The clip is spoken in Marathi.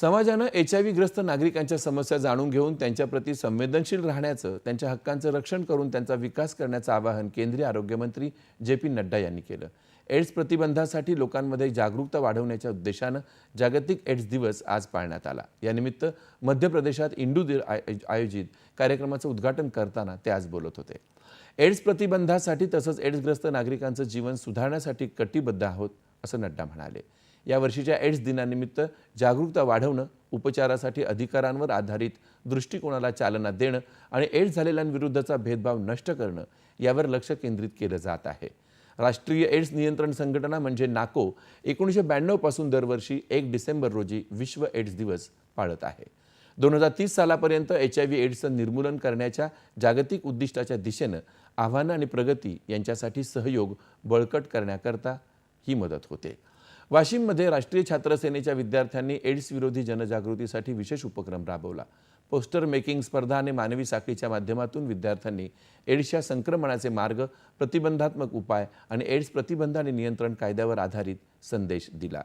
समाजानं एच आय व्हीग्रस्त नागरिकांच्या समस्या जाणून घेऊन त्यांच्याप्रती संवेदनशील राहण्याचं त्यांच्या हक्कांचं रक्षण करून त्यांचा विकास करण्याचं आवाहन केंद्रीय आरोग्यमंत्री जे पी नड्डा यांनी केलं. एड्स प्रतिबंधासाठी लोकांमध्ये जागरूकता वाढवण्याच्या उद्देशानं जागतिक एड्स दिवस आज पाळण्यात आला. यानिमित्त मध्य प्रदेशात इंडूदीर आय- आयोजित कार्यक्रमाचं उद्घाटन करताना ते आज बोलत होते. एड्स प्रतिबंधासाठी तसंच एड्सग्रस्त नागरिकांचं जीवन सुधारण्यासाठी कटिबद्ध आहोत असं नड्डा म्हणाले. या वर्षीच्या एड्स दिनानिमित्त जागरूकता वाढवणं उपचारासाठी अधिकारांवर आधारित दृष्टिकोनाला चालना देणं आणि एड्स झालेल्यांविरुद्धचा भेदभाव नष्ट करणं यावर लक्ष केंद्रित केलं जात आहे. राष्ट्रीय एड्स नियंत्रण संघटना म्हणजे नाको एकोणीसशे ब्याण्णवपासून दरवर्षी एक डिसेंबर रोजी विश्व एड्स दिवस पाळत आहे. दोन हजार तीस सालापर्यंत एच आय व्ही एड्सचं निर्मूलन करण्याच्या जागतिक उद्दिष्टाच्या दिशेनं आव्हानं आणि प्रगती यांच्यासाठी सहयोग बळकट करण्याकरता ही मदत होते. वाशिममध्ये राष्ट्रीय छात्र सेनेच्या विद्यार्थ्यांनी एड्स विरोधी जनजागृतीसाठी विशेष उपक्रम राबवला. पोस्टर मेकिंग स्पर्धा आणि मानवी साखळीच्या माध्यमातून विद्यार्थ्यांनी एड्सच्या संक्रमणाचे मार्ग प्रतिबंधात्मक उपाय आणि एड्स प्रतिबंध आणि नियंत्रण कायद्यावर आधारित संदेश दिला.